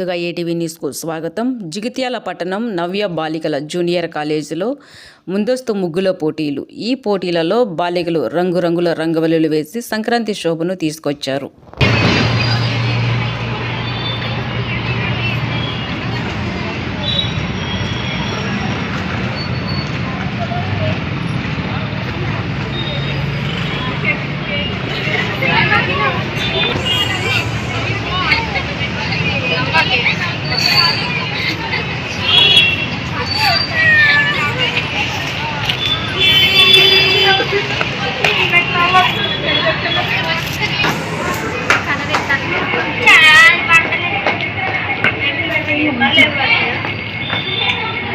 ముందుగా ఏటీవీ న్యూస్కు స్వాగతం. జిగిత్యాల పట్టణం నవ్య బాలికల జూనియర్ కాలేజీలో ముందస్తు ముగ్గుల పోటీలు. ఈ పోటీలలో బాలికలు రంగురంగుల రంగవల్లులు వేసి సంక్రాంతి శోభను తీసుకొచ్చారు.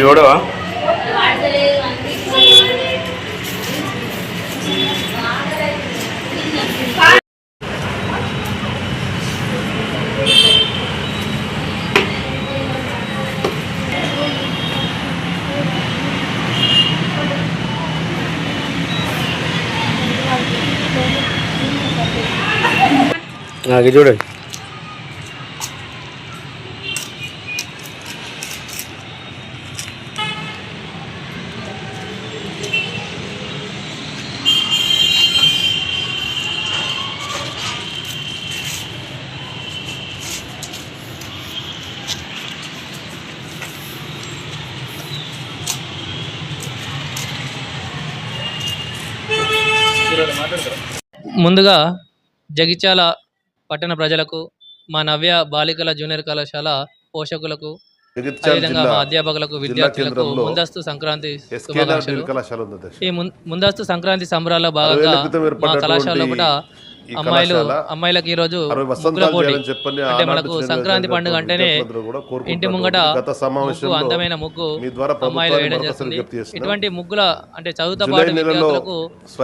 చూడవా అది చూడండి ముందుగా జగిత్యాల పట్టణ ప్రజలకు మా నవ్య బాలికల జూనియర్ కళాశాల పోషకులకు అదేవిధంగా మా అధ్యాపకులకు విద్యార్థులకు ముందస్తు సంక్రాంతి. ఈ ముం- ముందస్తు సంక్రాంతి సంబరాల్లో భాగంగా మా కళాశాలలో కూడా అమ్మాయిలు అమ్మాయిలకు ఈ రోజు అంటే మనకు సంక్రాంతి పండుగ అంటేనే. ఇంటి ముంగట ముగ్గు అందమైన ముగ్గు అమ్మాయిలు వేయడం చేస్తున్నాం. ఇటువంటి ముగ్గుల అంటే చదువుతో పాటు విద్యార్థులకు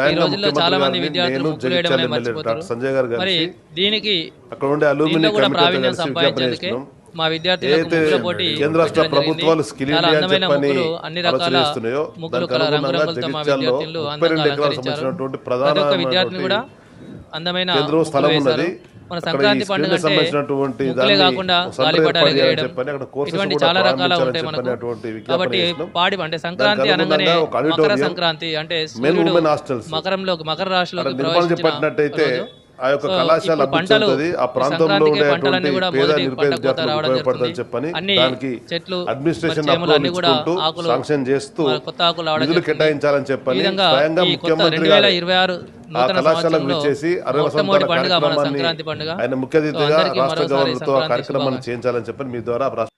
ఈ రోజుల్లో చాలా మంది విద్యార్థులు ముగ్గులు వేయడం అనేది మర్చిపోతారు మరి దీనికి కూడా ప్రావీణ్యం సంపాదించేందుకే మా విద్యార్థులకు కేంద్ర రాష్ట్ర. ప్రభుత్వాలు స్కిల్ ఇండియా అని చెప్పని ముగ్గులు అన్ని రకాల ఆలోచన చేస్తున్నాయో ముగ్గులు దానికి అనుగుణంగా జగిత్యాలలో విద్యార్థులు ముప్పై రెండు అందంగా ఎకరాలకు అలంకరించారు సంబంధించినటువంటి ప్రతి ఒక్క విద్యార్థిని కూడా అందమైన స్థలం. ఉన్నది మన సంక్రాంతి పండుగ సంబంధించినటువంటి కాకుండా గాలిపటాలు ఇటువంటి చాలా రకాలు ఉంటాయి మనకు కాబట్టి. పాడి అంటే సంక్రాంతి అనగానే మకర సంక్రాంతి అంటే మకరంలోకి మకర రాశిలోకి నిర్మాణం ప్రవేశించిన చెప్పినట్టయితే రోజు. ఆ యొక్క కళాశాల అభివృద్ధి పంటలు ఆ ప్రాంతంలో ఉండేటువంటి పంటలన్నీ కూడా పేద నిరుపేద విద్యార్థులకు జరుగుతుంది. చెప్పని దానికి చెట్లు అడ్మినిస్ట్రేషన్ అప్రూవల్ శాంక్షన్ చేస్తూ ఆకులు నిధులు. కేటాయించాలని చెప్పని స్వయంగా ముఖ్యమంత్రి వేల గారు ఇరవై ఆరు ఆ కళాశాలకు సంవత్సరంలో విచ్చేసి అరవై కార్యక్రమాన్ని ఆయన ముఖ్య అతిథిగా రాష్ట్ర గవర్నర్తో ఆ కార్యక్రమాన్ని. చేయించాలని చెప్పని మీ ద్వారా